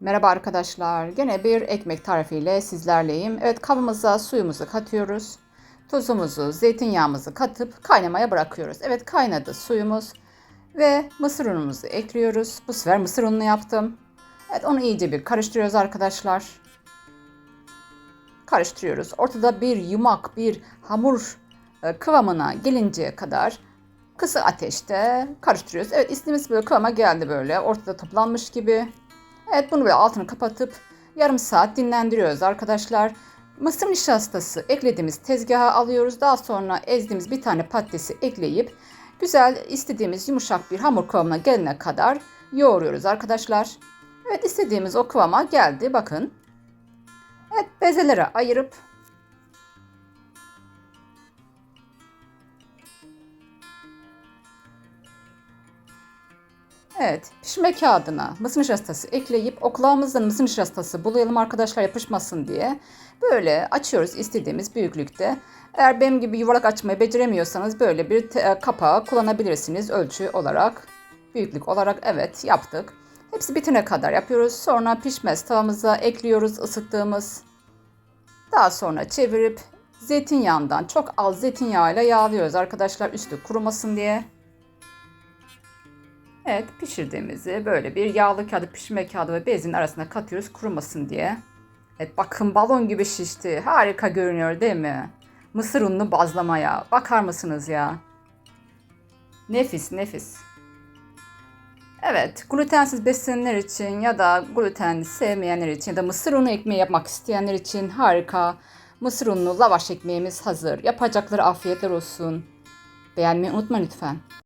Merhaba arkadaşlar. Gene bir ekmek tarifiyle sizlerleyim. Evet kabımıza suyumuzu katıyoruz. Tuzumuzu, zeytinyağımızı katıp kaynamaya bırakıyoruz. Evet kaynadı suyumuz. Ve mısır unumuzu ekliyoruz. Bu sefer mısır ununu yaptım. Evet onu iyice bir karıştırıyoruz arkadaşlar. Karıştırıyoruz. Ortada bir yumak, bir hamur e, kıvamına gelinceye kadar kısık ateşte karıştırıyoruz. Evet istediğimiz böyle kıvama geldi böyle. Ortada toplanmış gibi. Evet bunu böyle altını kapatıp yarım saat dinlendiriyoruz arkadaşlar. Mısır nişastası eklediğimiz tezgaha alıyoruz. Daha sonra ezdiğimiz bir tane patatesi ekleyip güzel istediğimiz yumuşak bir hamur kıvamına gelene kadar yoğuruyoruz arkadaşlar. Evet istediğimiz o kıvama geldi bakın. Evet bezelere ayırıp Evet, pişme kağıdına mısır nişastası ekleyip oklağımızdan mısır nişastası bulayalım arkadaşlar yapışmasın diye. Böyle açıyoruz istediğimiz büyüklükte. Eğer benim gibi yuvarlak açmayı beceremiyorsanız böyle bir te- kapağı kullanabilirsiniz ölçü olarak. Büyüklük olarak evet yaptık. Hepsi bitene kadar yapıyoruz. Sonra pişmez tavamıza ekliyoruz ısıttığımız. Daha sonra çevirip zeytinyağından çok az zeytinyağıyla yağlıyoruz arkadaşlar üstü kurumasın diye. Evet pişirdiğimizi böyle bir yağlı kağıdı pişirme kağıdı ve bezin arasına katıyoruz kurumasın diye. Evet bakın balon gibi şişti. Harika görünüyor değil mi? Mısır unlu bazlamaya. Bakar mısınız ya? Nefis nefis. Evet glutensiz besinler için ya da gluten sevmeyenler için ya da mısır unu ekmeği yapmak isteyenler için harika. Mısır unlu lavaş ekmeğimiz hazır. Yapacakları afiyetler olsun. Beğenmeyi unutma lütfen.